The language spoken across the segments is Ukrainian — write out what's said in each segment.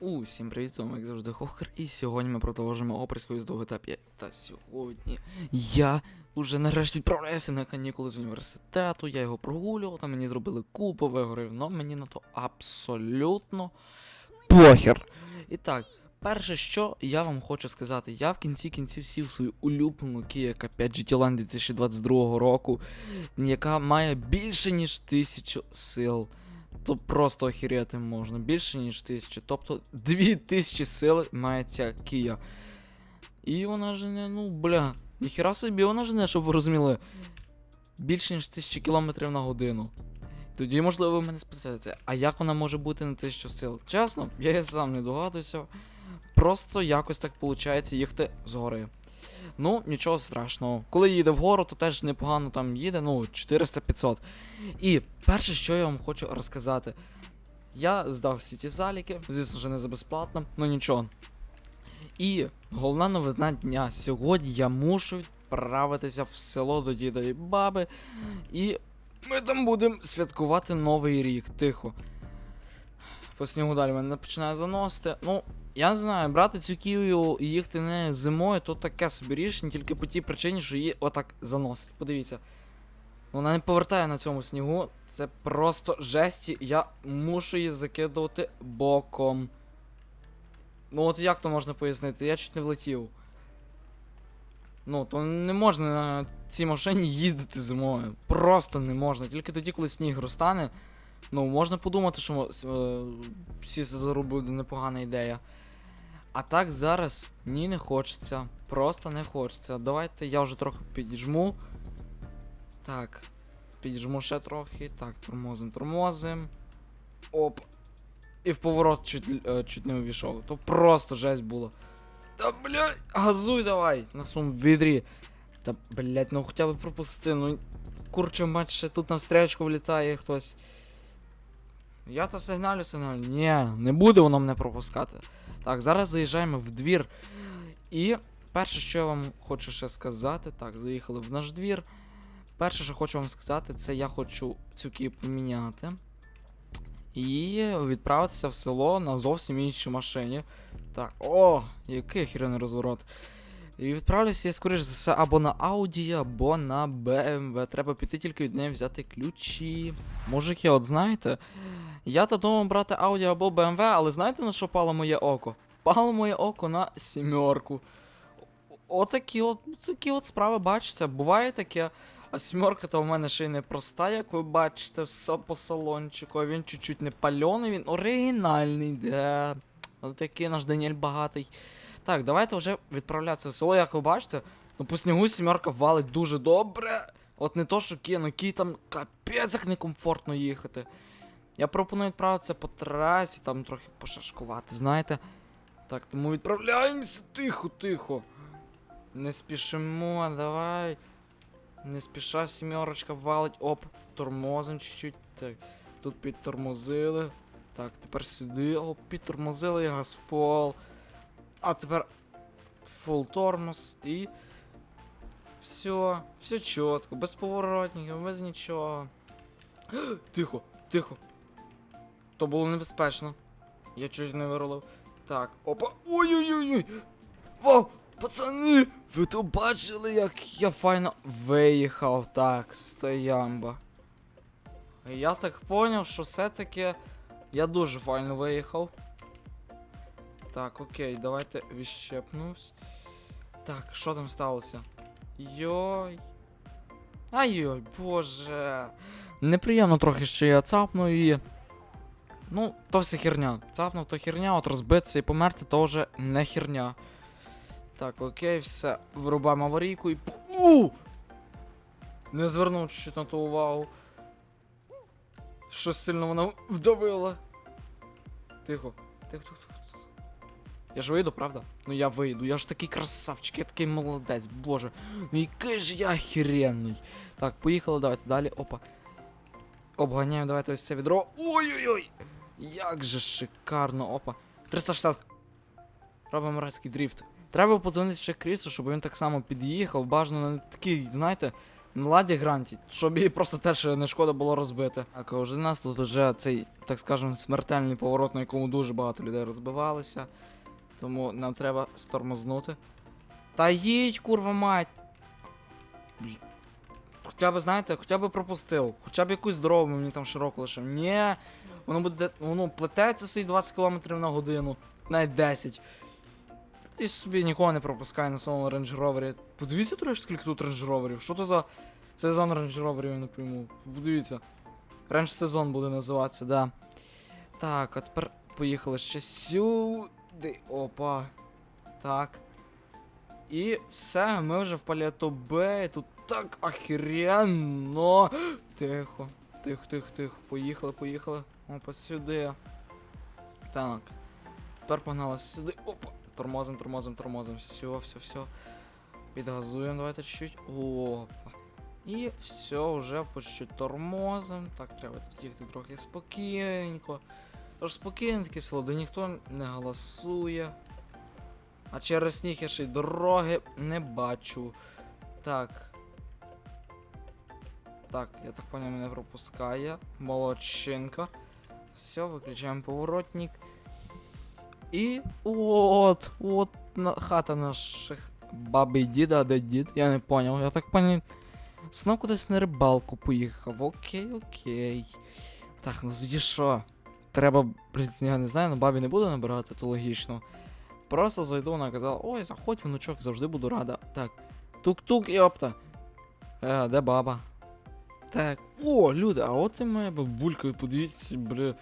Усім привіт, з вами як завжди Хохер, і сьогодні ми продовжуємо оприскою з GTA 5. Та сьогодні я уже нарешті відправляюся на канікули з університету, я його прогулював, там мені зробили купу вигорів, но мені на то абсолютно похер. І так, перше, що я вам хочу сказати, я в кінці кінців сів свою улюблену Kia K5 GT-Line 2022 року, яка має більше ніж тисячу сил. То просто охеріти можна. Більше, ніж тисячі. Тобто дві тисячі сили має ця Кія. І вона жене, ну, бля, ніхіра собі вона жене, щоб ви розуміли. Більше, ніж тисячі кілометрів на годину. Тоді, можливо, ви мене спитаєте, а як вона може бути на тисячу сил? Чесно, я і сам не догадуюся. Просто якось так виходить їхати згори. Ну, нічого страшного. Коли їде вгору, то теж непогано там їде, ну, 400-500. І перше, що я вам хочу розказати. Я здав всі ті заліки, звісно вже не за безплатно, ну нічого. І головна новина дня. Сьогодні я мушу відправитися в село до діда і баби. І ми там будемо святкувати Новий рік. Тихо. По снігу далі мене починає заносити. Ну, я знаю, брати цю кію і їхати не зимою, то таке собі рішення, тільки по тій причині, що її отак заносить. Подивіться. Вона не повертає на цьому снігу. Це просто жесті. Я мушу її закидувати боком. Ну от як то можна пояснити? Я чуть не влетів. Ну, то не можна на цій машині їздити зимою. Просто не можна. Тільки тоді, коли сніг розтане. Ну, можна подумати, що е, всі заробили непогана ідея. А так зараз ні не хочеться. Просто не хочеться. Давайте я вже трохи підіжму. Так. Підіжму ще трохи. Так, тормозим, тормозим. Оп. І в поворот чуть, е, чуть не увійшов. То просто жесть було. Та блядь, газуй давай на своєму відрі. Та блядь, ну хоча б пропусти. Ну курче мать ще тут на встречку влітає хтось. Я то сигналю, сигналю. Ні, не буде воно мене пропускати. Так, зараз заїжджаємо в двір. І перше, що я вам хочу ще сказати, так, заїхали в наш двір. Перше, що хочу вам сказати, це я хочу цю кію поміняти. І відправитися в село на зовсім іншій машині. Так, о, який охеренний розворот. І відправлюся я, скоріш за все, або на Audi, або на BMW. Треба піти тільки від неї взяти ключі. Мужики, от знаєте, я то думав брати Audi або BMW, але знаєте на що пало моє око? Пало моє око на сімерку. Отакі от, такі от справи, бачите, буває таке. А сімерка то в мене ще й не проста, як ви бачите, все по салончику. Він чуть-чуть не пальоний, він оригінальний, де. От такий наш Даніель багатий. Так, давайте вже відправлятися в село, як ви бачите. Ну по снігу сімерка валить дуже добре. От не то, що кіно, кій там капець як некомфортно їхати. Я пропоную відправитися по трасі, там трохи пошашкувати, знаєте. Так, тому відправляємося тихо, тихо. Не спішимо, давай. Не спіша сімерочка валить. Оп, тормозим чуть-чуть. Так, тут підтормозили. Так, тепер сюди. Оп, підтормозили і газ в пол. А тепер фул тормоз і. Все, все чітко, без поворотників, без нічого. Тихо, тихо. То було небезпечно. Я чуть не вирулив. Так, опа. Ой-ой-ой! Вау! Пацани! Ви то бачили, як я файно виїхав так, стоямба. Я так поняв, що все-таки я дуже файно виїхав. Так, окей, давайте відщепнусь. Так, що там сталося? Йой. Ай-йой, боже. Неприємно трохи, що я цапнув і. Ну, то все херня. Цапнув то херня, от розбитися і померти то вже не херня. Так, окей, все. Вирубаємо аварійку і. У! Не звернув чуть на ту увагу. Щось сильно вона вдавила. Тихо. Тихо, тихо, тихо. Я ж вийду, правда? Ну я вийду. Я ж такий красавчик, я такий молодець, боже. Ну який ж я охеренний. Так, поїхали, давайте далі. Опа. Обганяємо, давайте ось це відро. Ой-ой-ой! Як же шикарно, опа. 360. Робимо райський дріфт. Треба подзвонити ще Крісу, щоб він так само під'їхав. Бажано на такий, знаєте, На ладі гранті, щоб її просто теж не шкода було розбити. Так, а вже нас тут вже цей, так скажемо, смертельний поворот, на якому дуже багато людей розбивалися. Тому нам треба стормознути. Та їдь, курва мать! Блін. Хоча б, знаєте, хоча б пропустив. Хоча б якусь дорогу мені там широко лишив. Ні, воно буде. Воно плететься собі 20 км на годину, навіть 10. Ти собі нікого не пропускай на своєму Range Rover. Подивіться трошки, скільки тут Range Roverів. Що то за сезон Range Roverів, я не пойму. Подивіться. Range сезон буде називатися, да. Так, а тепер поїхали ще сюди. Опа. Так. І все, ми вже в Паліато Бей. Тут так охеренно. Тихо. Тихо, тихо, тихо. Поїхали, поїхали. Опа, сюди. Так. Тепер погнали сюди. Опа. Тормозим, тормозим, тормозим. Все, все, все. Підгазуємо, давайте чуть-чуть. Опа. І все, вже по чуть-чуть тормозим. Так, треба тут їхати трохи спокійненько. Тож спокійно таке село, де ніхто не голосує. А через сніг я ще й дороги не бачу. Так. Так, я так понял, мене пропускає. Молодчинка. Все, виключаємо поворотник. І от, от на, хата наших баби і діда, а? Я не поняв. Я так поняв. Знов кудись на рибалку поїхав. Окей, окей. Так, ну тоді що? Треба, блін, я не знаю, на бабі не буду набирати, то логічно. Просто зайду, вона казала, ой, заходь, внучок, завжди буду рада. Так. Тук-тук, йопта. Е, де баба? Так. О, люди, а от і моя бабулька, подивіться, бля,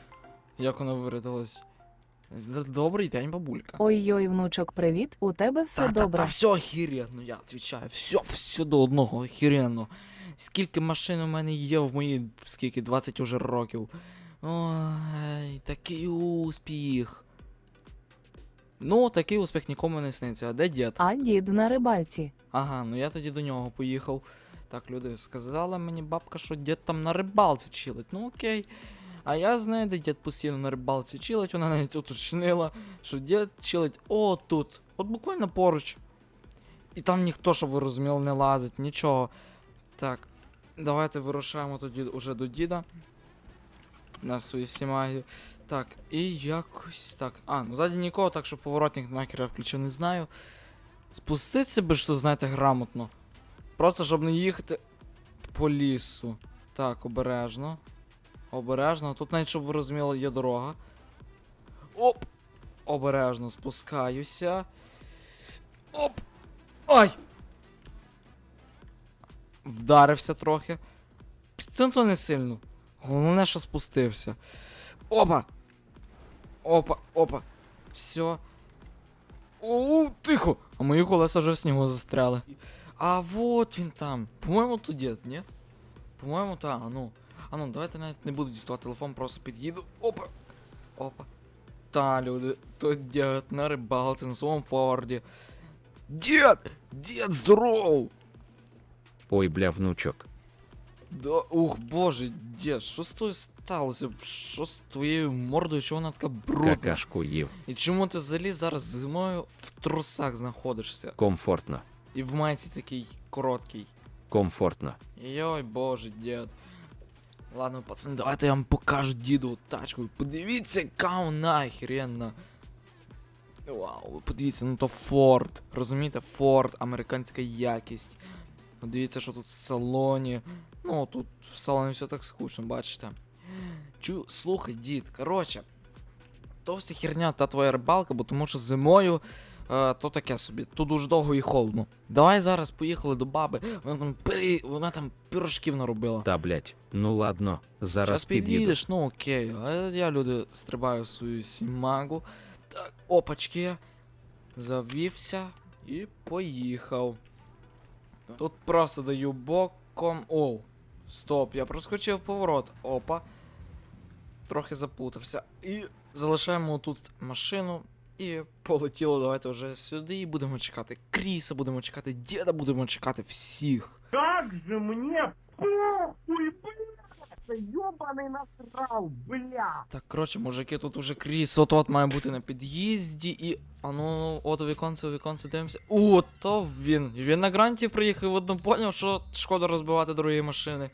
як вона вирядилась. З- Добрий день, бабулька. Ой-ой, внучок, привіт. У тебе все та, Та, добре. та, все охеренно, я відповідаю. Все, все до одного охеренно. Скільки машин у мене є в моїй, скільки, 20 уже років. Ой, такий успіх. Ну, такий успіх нікому не сниться. А де дід? А дід на рибальці. Ага, ну я тоді до нього поїхав. Так, люди, сказала мені бабка, що дід там на рибалці чилить. Ну окей. А я знаю, де дід постійно на рибалці чилить, вона навіть уточнила, що дід чилить о тут. От буквально поруч. І там ніхто, щоб ви розуміли, не лазить, нічого. Так, давайте вирушаємо тоді уже до діда. На свої сімагі. Так, і якось так. А, ну ззаді нікого, так що поворотник нахер я включив, не знаю. Спуститься би, що знаєте, грамотно. Просто щоб не їхати по лісу. Так, обережно. Обережно. Тут навіть, щоб ви розуміли, є дорога. Оп! Обережно спускаюся. Оп! Ай! Вдарився трохи. То не сильно. Головне, що спустився. Опа! Опа, опа. Все. О, тихо! А мої колеса вже в снігу застряли. А вот він там. По-моєму, то дід, ні? По-моєму, та, а ну. А ну, давайте навіть не буду діставати телефон, просто під'їду. Опа! Опа. Та, люди, то дід на рибалці на своєму форді. Дід! Дід, здоров! Ой, бля, внучок. Да, ух, боже, дід, що з тобою сталося? Що з твоєю мордою, що вона така брудна? Какашку їв. І чому ти взагалі зараз зимою в трусах знаходишся? Комфортно. І в майці такий короткий. Комфортно. Йой, боже, дід. Ладно, пацани, давайте я вам покажу діду тачку. Подивіться, яка вона охеренна. Вау, ви подивіться, ну то Форд. Розумієте, Форд, американська якість. Подивіться, що тут в салоні. Ну, тут в салоні все так скучно, бачите. Чу, слухай, дід, коротше. То вся херня та твоя рибалка, бо тому що зимою е, то таке собі, тут дуже довго і холодно. Давай зараз поїхали до баби, вона там пирі, вона там пірожків наробила. Та, блять. Ну ладно, зараз Зараз під'їду. під'їдеш, ну окей. А я люди стрибаю в свою сімагу. Так, опачки. Завівся і поїхав. Тут просто даю боком. Оу. Стоп, я проскочив поворот. Опа. Трохи запутався. І залишаємо тут машину. І полетіло, давайте вже сюди і будемо чекати Кріса, будемо чекати діда, будемо чекати всіх. Как же мне похуй! Просто ёбаный насрал, бля! Так, коротше, мужики, тут уже кріс от от має бути на під'їзді і. А ну, от у віконце, у віконце дивимося. О, то він. Він на гранті приїхав одно поняв, що шкода розбивати дорогі машини.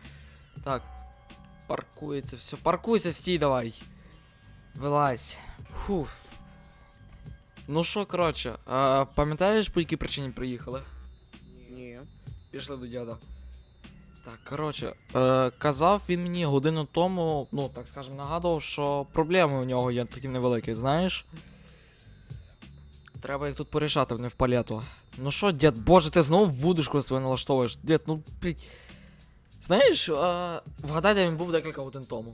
Так. Паркується, все. Паркуйся, стій давай. Вилазь. Фух. Ну що, коротше, а, пам'ятаєш, по якій причині приїхали? Ні. Пішли до дяда. Так, коротше, е, казав він мені годину тому, ну так скажем, нагадував, що проблеми у нього є такі невеликі, знаєш. Треба їх тут порішати, не в палету. Ну що, дід, боже, ти знову вудочку свою налаштовуєш. Дід, ну блядь. Знаєш, е, вгадайте, він був декілька годин тому.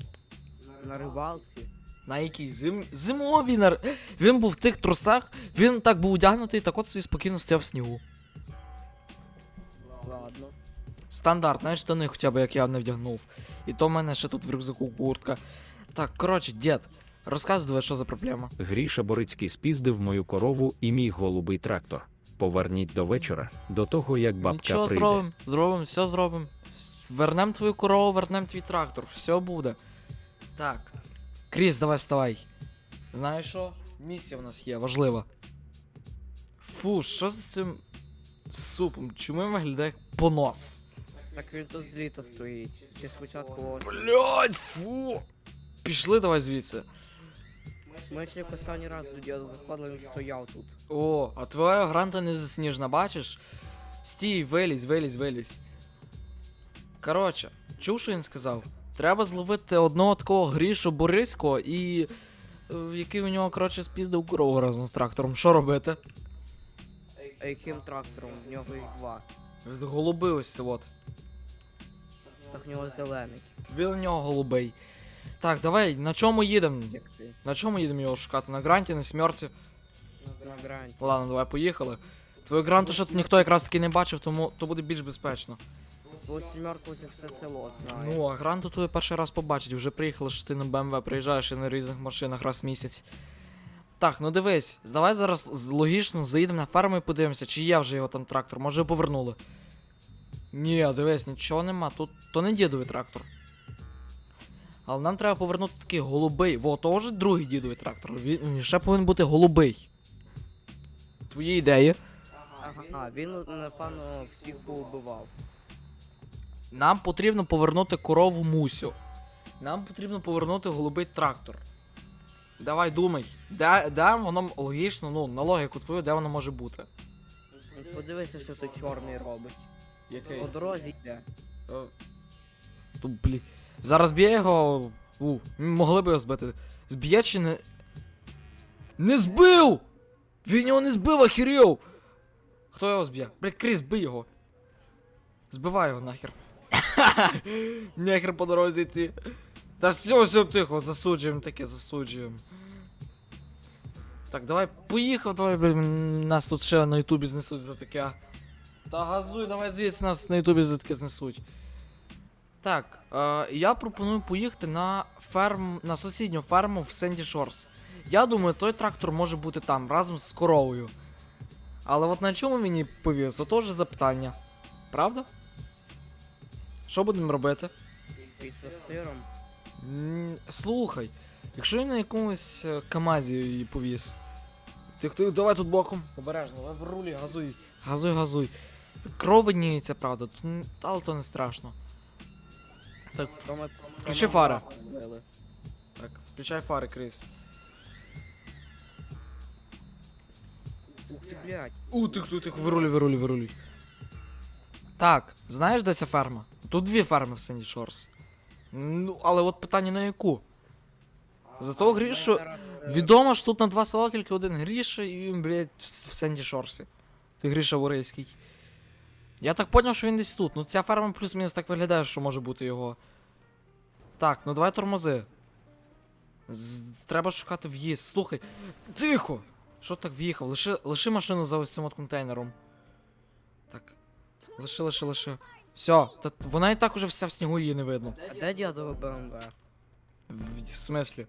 На рибалці. На якій зим... зимовій нар... Він був в тих трусах, він так був одягнутий, так от собі спокійно стояв в снігу. Ладно. Стандарт, знаєш, штани хоча б як я не вдягнув. І то в мене ще тут в рюкзаку куртка. Так, коротше, дід, розказуй, що за проблема. Гріша Борицький спіздив мою корову і мій голубий трактор. Поверніть до вечора, до того як бабка Нічого прийде. зробимо, зробимо, все зробимо. Вернем твою корову, вернем твій трактор, все буде. Так. Кріс, давай вставай. Знаєш що? Місія в нас є, важлива. Фу, що з цим супом? Чому він виглядає як понос? Так він тут з літа стоїть. Чи спочатку осінь. Блять, фу! Пішли давай звідси. Ми ще як останній раз до діда заходили, він стояв тут. О, а твоя гранта не засніжна, бачиш? Стій, вилізь, вилізь, вилізь. Коротше, чув, що він сказав? Треба зловити одного такого грішу Бориського і. е, який у нього, коротше, спіздив корову разом з трактором. Що робити? А яким трактором? В нього їх два. Голуби ось це от. Так в нього зелений. Він у нього голубий. Так, давай, на чому їдемо? На чому їдемо його шукати? На гранті, на смерці? На гранті. Ладно, давай поїхали. Твою гранту ще тут ніхто якраз таки не бачив, тому то буде більш безпечно. Бо сімерку вже все село знає. Ну, а гранту твою перший раз побачить. Вже приїхали, що ти на БМВ приїжджаєш і на різних машинах раз в місяць. Так, ну дивись, давай зараз з- логічно заїдемо на ферму і подивимося, чи є вже його там трактор, може його повернули. Ні, дивись, нічого нема, тут то не дідовий трактор. Але нам треба повернути такий голубий. Во, то вже другий дідовий трактор. Він він ще повинен бути голубий. Твої ідеї. Ага, він, напевно, всіх поубивав. Нам потрібно повернути корову Мусю. Нам потрібно повернути голубий трактор. Давай думай, де, де воно логічно, ну, на логіку твою, де воно може бути. Подивися, що той чорний робить. Який? По дорозі йде. Ту, блі. Зараз б'є його. У, могли б його збити. Зб'є чи не. Не збив! Він його не збив, ахірів! Хто його зб'є? Бля, Кріс, бий його. Збивай його нахер. Нехер по дорозі йти. Та все, все тихо, засуджуємо таке, засуджуємо. Так, давай поїхав, давай, блін, нас тут ще на ютубі знесуть за таке. Та газуй, давай звідси нас на ютубі за таке знесуть. Так, е, я пропоную поїхати на ферм, на сусідню ферму в Сенді Шорс. Я думаю, той трактор може бути там разом з коровою. Але от на чому мені повіз, то теж запитання. Правда? Що будемо робити? Піца з сиром. М, Слухай, якщо він на якомусь е, Камазі її повіз. Ти хто давай тут боком, обережно, давай в рулі, газуй. Газуй, газуй. Кров видніється, правда, тут н- але то не страшно. Так, То ми- Включи фари. збили. так, включай фари, Кріс. Ух ти, блядь. У, тих, тих, тих, вирулюй, вирулюй, вирулюй. Так, знаєш, де ця ферма? Тут дві ферми в Сенді Шорс. Ну, але от питання на яку? Зато Грішу. Відомо ж тут на два села тільки один Гріша і він, блядь, в, в Сенді Шорсі. Ти Гріша Ворейський. Я так поняв, що він десь тут. Ну ця ферма плюс-мінус так виглядає, що може бути його. Так, ну давай тормози. З... Треба шукати в'їзд. Слухай. Тихо! Що так в'їхав? Лиши, лиши машину за ось цим от контейнером. Так. Лиши, лиши, лиши. Все, та вона і так уже вся в снігу її не видно. А де дядове БМВ? В, в смислі?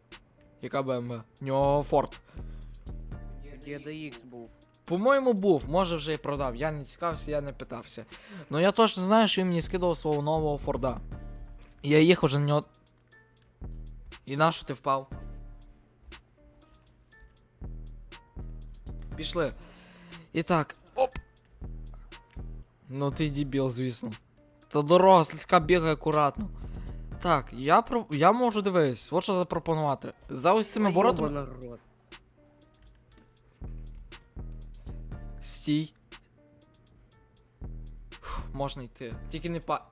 Яка БМВ? У нього Форд. Діда Ікс був. По-моєму, був, може вже і продав. Я не цікавився, я не питався. Ну я точно знаю, що він мені скидав свого нового Форда. Я їхав вже на нього. І на що ти впав? Пішли. І так, оп. Ну ти дебіл, звісно. Та дорога слизька бігає акуратно. Так, я про. Я можу дивись, от що запропонувати. За ось цими воротами. Стій. Фух, Можна йти. Тільки не па.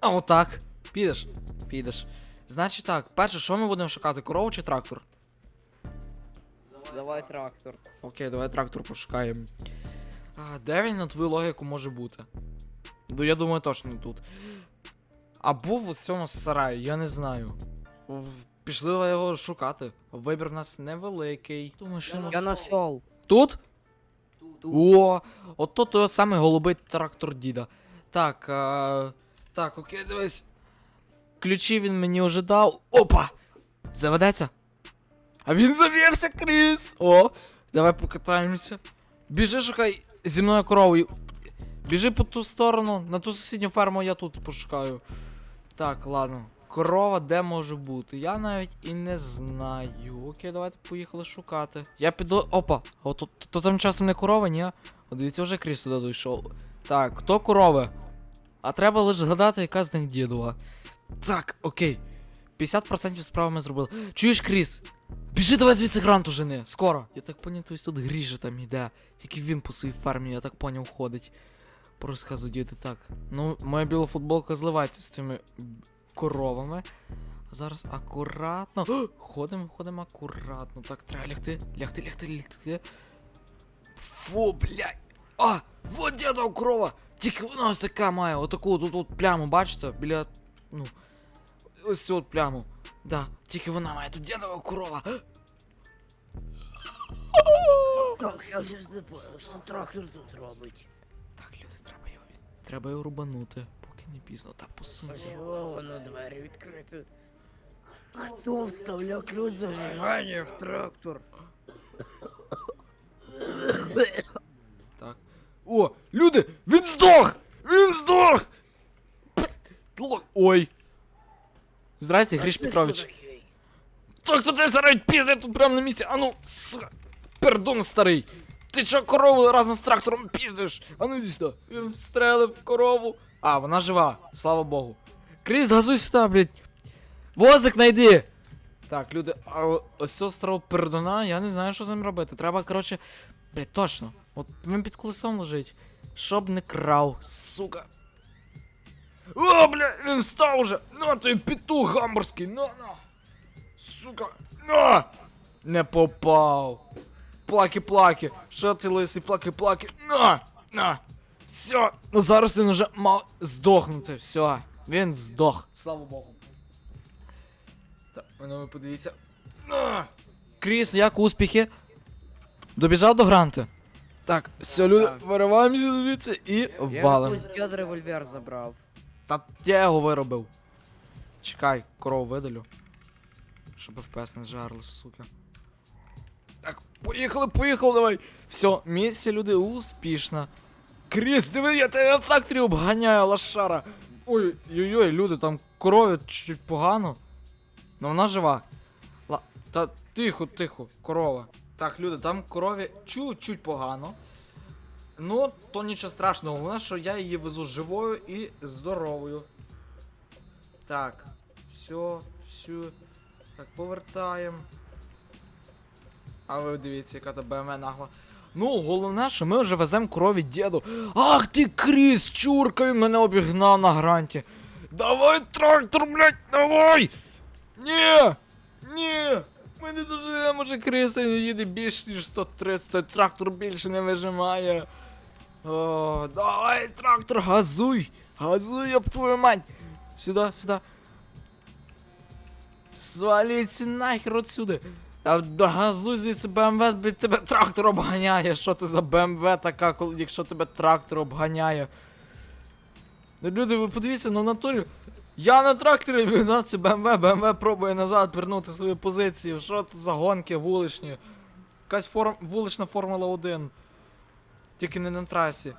А отак. Підеш. Підеш. Значить так, перше, що ми будемо шукати? Корову чи трактор? Давай трактор. Окей, давай трактор пошукаємо. А, де він на твою логіку може бути? Ну, я думаю, точно не тут. Або в цьому сараї, я не знаю. Пішли його шукати. Вибір в нас невеликий. Думаю, що Я нашел. Тут? О, от тут той самий голубий трактор діда. Так, а... так, окей, дивись. Ключі він мені вже дав. Опа! Заведеться. А він завівся, Кріс! О! Давай покатаємося. Біжи, шукай зі мною коровою. Біжи по ту сторону, на ту сусідню ферму я тут пошукаю. Так, ладно. Корова де може бути? Я навіть і не знаю. Окей, давайте поїхали шукати. Я піду. Опа! О, то, то там часом не корова, ні? О, дивіться, вже Кріс туди дійшов. Так, хто корови? А треба лише згадати, яка з них дідова. Так, окей. 50% справи ми зробили. Чуєш, Кріс? Біжи давай звідси гранту жени, скоро. Я так поняв, ось тут Гріша там йде. Тільки він по своїй фермі, я так поняв, ходить. По розказу діти так. Ну, моя біла футболка зливається з цими б- коровами. А зараз акуратно. О, Ходимо, ходимо акуратно. Так, треба лягти, лягти, лягти, лягти. Фу, блядь. А, вот дядова корова. Тільки вона ось така має, отаку тут от пляму, бачите? Біля. Ну. Ось цю от пляму. Да, тільки вона має тут дядова корова. Так, я щось не понял, що трактор тут робить. Треба його рубанути, поки не пізно, та А посунься. чого воно двері відкриті? Хто вставляв ключ зажигання в трактор? Так. О, люди! Він здох! Він здох! Ло- Ой. Здрасте, Гриш Петрович. Так, то ти старий пізде тут прямо на місці. Ану, сука. Пердун старий. Ти чо корову разом з трактором піздиш? Ану іди сюди. Він встрелив корову. А, вона жива, слава Богу. Кріс, газуй сюди, блядь. Возик найди. Так, люди, а ось цього старого пердуна, я не знаю, що з ним робити. Треба, коротше. Блядь, точно. От він під колесом лежить. Щоб не крав, сука. О, бля, він встав уже! На той петух гамбурзький, на, на! Сука, на! Не попав. Плаки-плаки. Що ти лисий, плаки-плаки. На! На! Все, ну зараз він уже мав здохнути. Все, він здох. Слава Богу. Так, ну ви подивіться. На! Кріс, як успіхи? Добіжав до гранти. Так, все, люди, вириваємося звідси і Я валим. дід револьвер забрав. Та я його виробив. Чекай, корову видалю. Щоб FPS не зжарли, сука. Так, поїхали, поїхали, давай. Все, місія, люди, успішна. Кріс, диви, я тебе на тракторі обганяю, лошара. Ой, ой, ой, люди, там корові чуть погано. Ну вона жива. Ла... Та тихо, тихо, корова. Так, люди, там корові чуть-чуть погано. Ну, то нічого страшного, головне, що я її везу живою і здоровою. Так, все, все. Так, повертаємо. А ви дивіться, яка то БМВ нагла. Ну, головне, що ми вже веземо корові діду. Ах ти Кріс, чурка, він мене обігнав на гранті. Давай трактор, блядь, давай! Ні! Ні! Ми не доживемо, може Кріс не їде більше, ніж 130, трактор більше не вижимає. О, давай, трактор, газуй! Газуй, об твою мать! Сюда, сюда. Сваліться нахер отсюди. Да газуй звідси БМВ, блядь, тебе трактор обганяє. Що ти за БМВ така, коли- якщо тебе трактор обганяє? Ну, люди, ви подивіться, ну в натурі. Я на тракторі, він на це БМВ, БМВ пробує назад вернути свої позиції. Що тут за гонки вуличні? Якась форм... вулична Формула 1. Тільки не на трасі.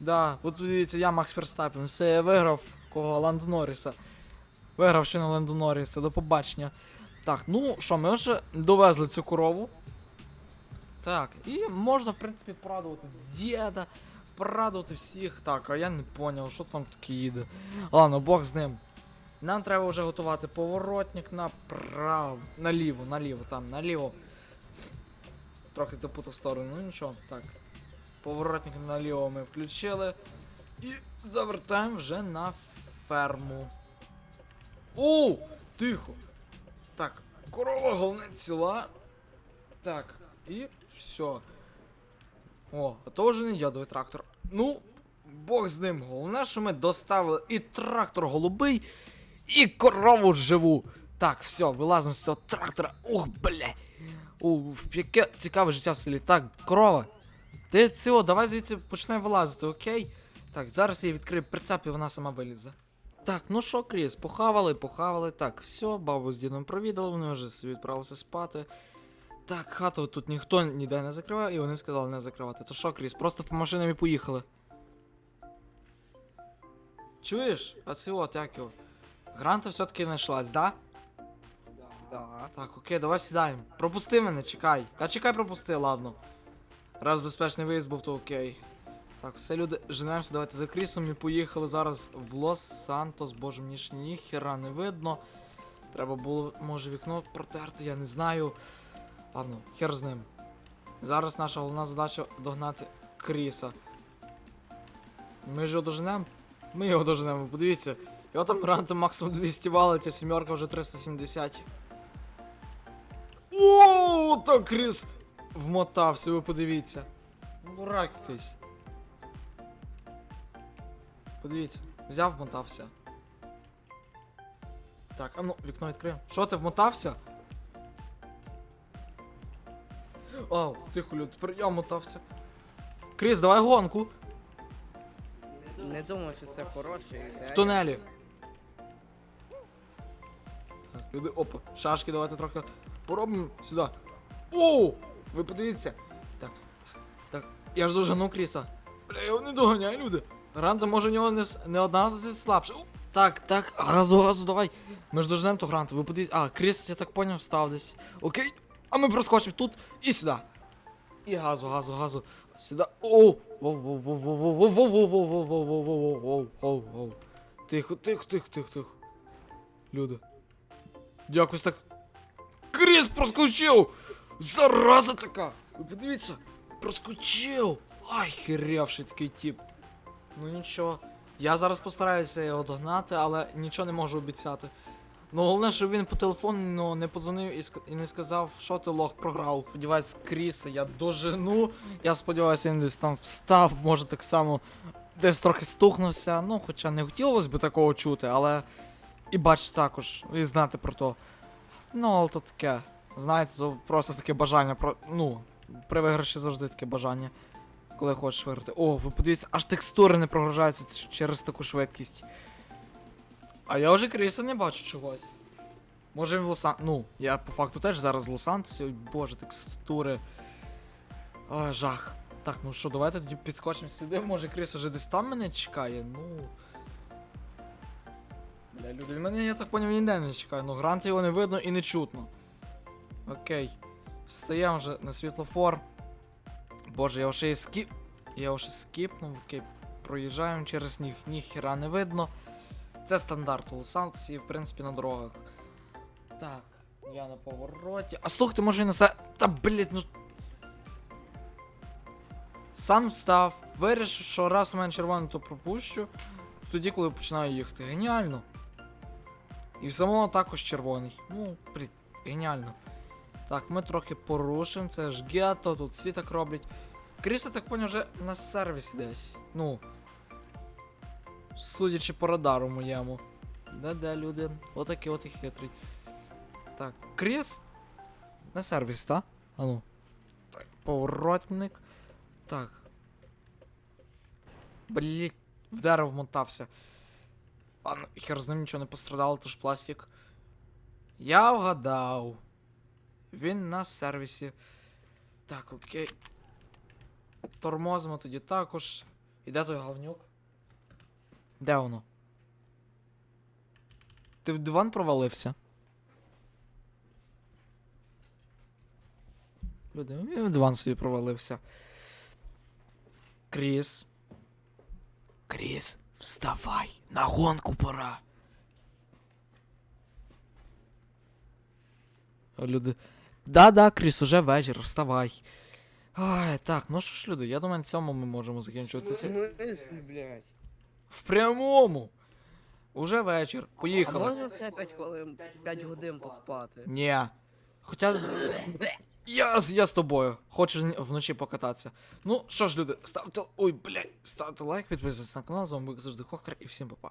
Да, от дивіться, я Макс Ферстапен. Все, я виграв. Кого Ландо Норріса. Виграв ще на Ландо Норріса, до побачення. Так, ну що, ми вже довезли цю корову. Так, і можна, в принципі, порадувати діда, порадувати всіх. Так, а я не поняв, що там таке їде. Ладно, Бог з ним. Нам треба вже готувати поворотник направо. Наліво, наліво, там, наліво. Трохи запутав сторону, ну нічого, так. Поворотник наліво ми включили. І завертаємо вже на ферму. О! Тихо! Так, корова головне ціла. Так, і все. О, а то вже не дядовий трактор. Ну, Бог з ним. Головне, що ми доставили і трактор голубий, і корову живу. Так, все, вилазимо з цього трактора. Ух, бля. Ух, яке цікаве життя в селі. Так, корова. Ти цього, давай звідси почне вилазити, окей? Так, зараз я відкрию прицеп і вона сама вилізе. Так, ну що, Кріс, похавали, похавали. Так, все, бабу з дідом провідали, вони вже відправилися спати. Так, хату тут ніхто ніде не закриває, і вони сказали не закривати. То що, Кріс, просто по машинам і поїхали. Чуєш? А це от як його? Гранта все-таки знайшлась, да? Да. Так, окей, давай сідаємо. Пропусти мене, чекай. Та чекай, пропусти, ладно. Раз безпечний виїзд був, то окей. Так, все, люди, женемося, давайте за Крісом і поїхали зараз в Лос-Сантос. Боже, мені ж ніхера не видно. Треба було, може, вікно протерти, я не знаю. Ладно, хер з ним. Зараз наша головна задача догнати Кріса. Ми ж його доженемо? Ми його доженемо, подивіться. Його там гранти максимум 200 валить, а сімерка вже 370. О, так Кріс вмотався, ви подивіться. Ну, Дурак якийсь. Подивіться, взяв, вмотався. Так, а ну, вікно відкрив. Що ти вмотався? Ау, тихо, люд, тепер я вмотався. Кріс, давай гонку. Не думаю, що це хороша ідея. В тунелі. Так, люди, опа, шашки давайте трохи поробимо сюди. О! Ви подивіться. Так, так, я ж дожену Кріса. Бля, я його не доганяю, люди. Гранта, може в нього не, не одна з слабша. Так, так, газу, газу, давай. Ми ж доженемо то Гранта, ви подивіться. А, Кріс, я так поняв, став десь. Окей. А ми проскочимо тут і сюди. І газу, газу, газу. Сюди. Оу! Воу, воу, воу, воу, воу, воу, воу, воу, воу, воу, воу, воу, воу, воу, воу, воу. Тихо, тихо, тихо, тихо, тихо. Люди. Якось так. Кріс проскочив! Зараза така! Ви подивіться! Проскочив! Ай, херявший такий тип. Ну нічого. Я зараз постараюся його догнати, але нічого не можу обіцяти. Ну головне, щоб він по телефону ну, не подзвонив і, і не сказав, що ти лох програв. Сподіваюсь, Кріса я дожену. Я сподіваюся, він десь там встав, може так само десь трохи стукнувся. Ну, хоча не хотілося б такого чути, але і бачити також, і знати про то. Ну, але то таке. Знаєте, то просто таке бажання про. Ну, при виграші завжди таке бажання. Коли хочеш виграти. О, ви подивіться, аж текстури не прогружаються через таку швидкість. А я вже Кріса не бачу чогось. Може він в Лосан. Ну, я по факту теж зараз в Лос-Сантосі. Ой, Боже, текстури. Ой, жах. Так, ну що, давайте тоді підскочимо сюди. Може Кріс уже десь там мене чекає, ну. Бля, люди, він мене, я так поняв, ніде не чекає. Ну, грант його не видно і не чутно. Окей. Встаємо вже на світлофор. Боже, я вже і скіп. Я вже скіпнув, окей. Проїжджаємо через сніг, ніхіра не видно. Це стандарт у Лос-Сантосі, в принципі, на дорогах. Так, я на повороті. А слухайте, може і на се. Та блять, ну. Сам встав, вирішив, що раз у мене червоний, то пропущу. Тоді, коли починаю їхати. Геніально. І в самого також червоний. Ну, блін, геніально. Так, ми трохи порушимо, це ж гетто, тут всі так роблять. Кріса, так поняв, вже на сервісі десь. Ну. Судячи по радару моєму. Да-да, люди. Отакий от і хитрий. Так, Кріс. На сервіс, так? А ну. Так, поворотник. Так. Блять, в дерево вмотався. Ну, хер з ним нічого не пострадало, то ж пластик. Я вгадав. Він на сервісі. Так, окей. Тормозимо тоді також. І де той говнюк? Де воно? ти в диван провалився? Люди, він в диван собі провалився. Кріс. Кріс, вставай, на гонку пора. Люди. Да-да, Кріс, уже вечір, вставай. Ай, так, ну що ж, люди, я думаю, на цьому ми можемо закінчувати. се- блядь. В прямому. Уже вечір. А Поїхали. можна ще 5 хвилин, 5 годин поспати? Ні. Хоча. Я, з- я з тобою. Хочеш вночі покататися. Ну що ж, люди, ставте. Ой, блядь, ставте лайк, підписуйтесь на канал, з вами був завжди Хохер і всім па-па.